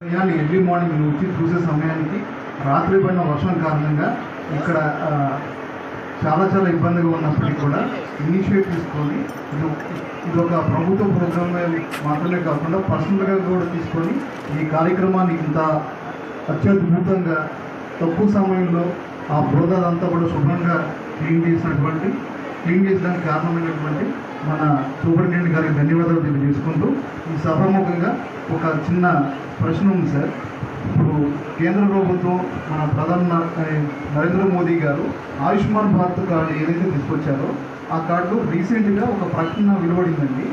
ఉదయాన్నే early morning నుంచి చూసే సమయానికి రాత్రి పడిన వర్షం కారణంగా ఇక్కడ చాలా చాలా ఇబ్బందిగా ఉన్నప్పటికీ కూడా ఇనిషియేట్ తీసుకొని ఇది ఇది ఒక ప్రభుత్వ ప్రోగ్రామ్ మాత్రమే కాకుండా పర్సనల్గా కూడా తీసుకొని ఈ కార్యక్రమాన్ని ఇంత అత్యద్భుతంగా తక్కువ సమయంలో ఆ బురదంతా కూడా శుభ్రంగా క్లీన్ చేసినటువంటి క్లీన్ చేసడానికి కారణమైనటువంటి మన సూపరింటెండెంట్ గారికి ధన్యవాదాలు తెలియజేసుకుంటూ ఈ సభాముఖంగా ఒక చిన్న ప్రశ్న ఉంది సార్. ఇప్పుడు కేంద్ర ప్రభుత్వం మన ప్రధాన నరేంద్ర మోదీ గారు ఆయుష్మాన్ భారత్ కార్డు ఏదైతే తీసుకొచ్చారో ఆ కార్డు రీసెంట్గా ఒక ప్రకటన వెలువడిందండి.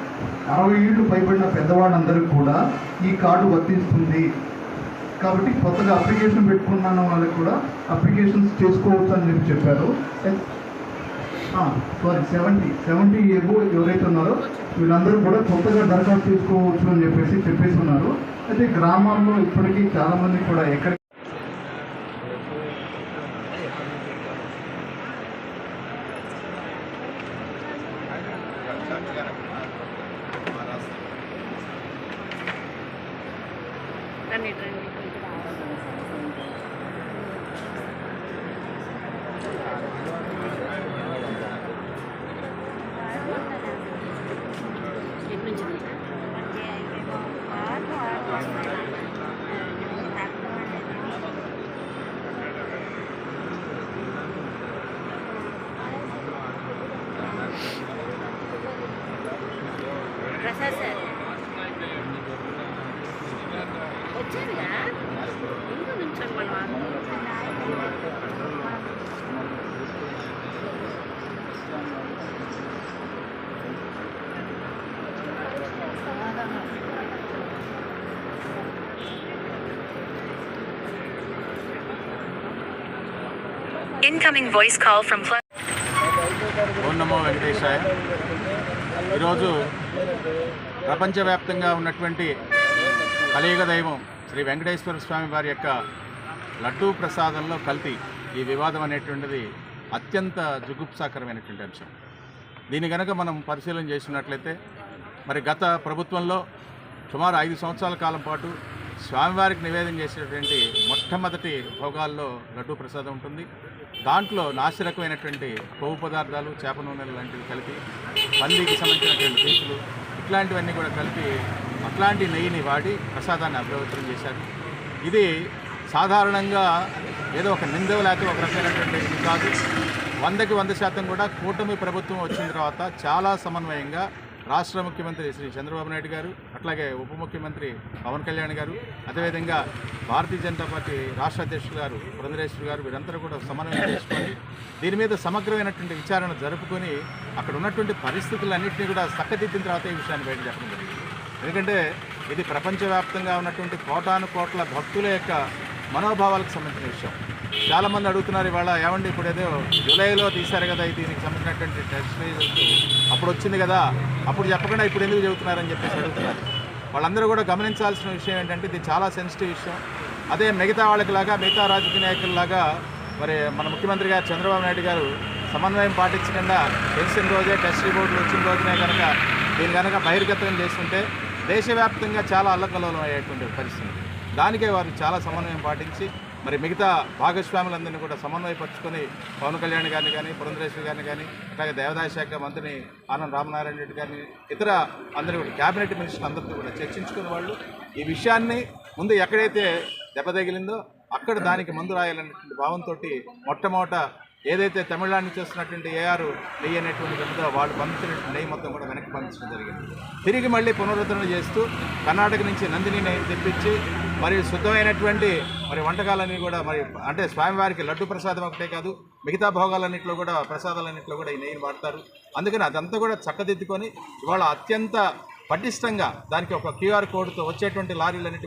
అరవై ఏళ్ళు పైబడిన పెద్దవాళ్ళందరికీ కూడా ఈ కార్డు వర్తిస్తుంది. కాబట్టి కొత్తగా అప్లికేషన్ పెట్టుకున్న వాళ్ళకి కూడా అప్లికేషన్స్ చేసుకోవచ్చు అని చెప్పి చెప్పారు. సారీ సెవెంటీ సెవెంటీ ఎబో ఎవరైతే ఉన్నారో వీళ్ళందరూ కూడా కొత్తగా దరఖాస్తు తీసుకోవచ్చు అని చెప్పేసి చెప్పేసి ఉన్నారు అయితే గ్రామాల్లో ఇప్పటికీ చాలామంది కూడా ఎక్కడ రండి రండి. ఎటు ప్రసాద్ సార్ వచ్చారుగా ఇంకో నుంచోండి మనం Incoming voice call from Fl- ఓం నమో వెంకటేశాయ ఈరోజు ప్రపంచవ్యాప్తంగా ఉన్నటువంటి కలియుగ దైవం శ్రీ వెంకటేశ్వర స్వామి వారి యొక్క లడ్డూ ప్రసాదంలో కల్తీ ఈ వివాదం అనేటువంటిది అత్యంత జుగుప్సాకరమైనటువంటి అంశం. దీని కనుక మనం పరిశీలన చేసినట్లయితే మరి గత ప్రభుత్వంలో సుమారు ఐదు సంవత్సరాల కాలం పాటు స్వామివారికి నివేదన చేసినటువంటి మొట్టమొదటి భోగాల్లో లడ్డూ ప్రసాదం ఉంటుంది. దాంట్లో నాసిరకమైనటువంటి కొవ్వు పదార్థాలు చేప నూనెలు లాంటివి కలిపి పల్లీకి సంబంధించినటువంటి పీసులు ఇట్లాంటివన్నీ కూడా కలిపి అట్లాంటి నెయ్యిని వాడి ప్రసాదాన్ని అభివృద్ధి చేశారు. ఇది సాధారణంగా ఏదో ఒక నిందవ లేకపోతే ఒక రకమైనటువంటి ఇది కాదు. వందకి వంద శాతం కూడా కూటమి ప్రభుత్వం వచ్చిన తర్వాత చాలా సమన్వయంగా రాష్ట్ర ముఖ్యమంత్రి శ్రీ చంద్రబాబు నాయుడు గారు అట్లాగే ఉప ముఖ్యమంత్రి పవన్ కళ్యాణ్ గారు అదేవిధంగా భారతీయ జనతా పార్టీ రాష్ట్ర అధ్యక్షులు గారు పురంధరేశ్వరి గారు వీరందరూ కూడా సమన్వయం చేసుకొని దీని మీద సమగ్రమైనటువంటి విచారణ జరుపుకొని అక్కడ ఉన్నటువంటి పరిస్థితులన్నింటినీ కూడా చక్కదిద్దిన తర్వాత ఈ విషయాన్ని బయట చెప్పడం జరిగింది. ఎందుకంటే ఇది ప్రపంచవ్యాప్తంగా ఉన్నటువంటి కోటాను కోట్ల భక్తుల యొక్క మనోభావాలకు సంబంధించిన విషయం. చాలామంది అడుగుతున్నారు ఇవాళ ఏమండి ఇప్పుడు ఏదో జూలైలో తీశారు కదా ఇది దీనికి సంబంధించినటువంటి టెస్ట్ రిజల్ట్. అప్పుడు వచ్చింది కదా అప్పుడు చెప్పకుండా ఇప్పుడు ఎందుకు చెబుతున్నారని చెప్పేసి అడుగుతున్నారు. వాళ్ళందరూ కూడా గమనించాల్సిన విషయం ఏంటంటే ఇది చాలా సెన్సిటివ్ విషయం. అదే మిగతా వాళ్ళకిలాగా మిగతా రాజకీయ నాయకుల్లాగా మరి మన ముఖ్యమంత్రి గారు చంద్రబాబు నాయుడు గారు సమన్వయం పాటించకుండా తెలిసిన రోజే టెస్ట్ రిపోర్ట్లు వచ్చిన రోజునే కనుక దీని కనుక బహిర్గతం చేస్తుంటే దేశవ్యాప్తంగా చాలా అల్లకలోలం అయ్యేటువంటి పరిస్థితి. దానికే వారు చాలా సమన్వయం పాటించి మరి మిగతా భాగస్వాములందరినీ కూడా సమన్వయపరుచుకొని పవన్ కళ్యాణ్ గారిని కానీ పురంధరేశ్వరి గారిని కానీ అలాగే దేవాదాయ శాఖ మంత్రిని ఆనంద్ రామనారాయణ రెడ్డి గారిని ఇతర అందరి కూడా క్యాబినెట్ మినిస్టర్లు అందరితో కూడా చర్చించుకునే వాళ్ళు ఈ విషయాన్ని ముందు ఎక్కడైతే దెబ్బ తగిలిందో అక్కడ దానికి మందు రాయాలనేటువంటి భావంతో మొట్టమొదట ఏదైతే తమిళనాడు నుంచి వస్తున్నటువంటి ఏఆర్ నెయ్యి అనేటువంటి ఉందో వాళ్ళు పంపించినటువంటి నెయ్యి మొత్తం కూడా వెనక్కి పంపించడం జరిగింది. తిరిగి మళ్ళీ పునరుద్ధరణ చేస్తూ కర్ణాటక నుంచి నందిని నెయ్యి తెప్పించి మరి శుద్ధమైనటువంటి మరి వంటకాలన్నీ కూడా మరి అంటే స్వామివారికి లడ్డు ప్రసాదం ఒకటే కాదు మిగతా భోగాలన్నింటిలో కూడా ప్రసాదాలన్నింటిలో కూడా ఈ నెయ్యిని వాడతారు. అందుకని అదంతా కూడా చక్కదిద్దుకొని ఇవాళ అత్యంత పటిష్టంగా దానికి ఒక క్యూఆర్ కోడ్తో వచ్చేటువంటి లారీలన్నిటి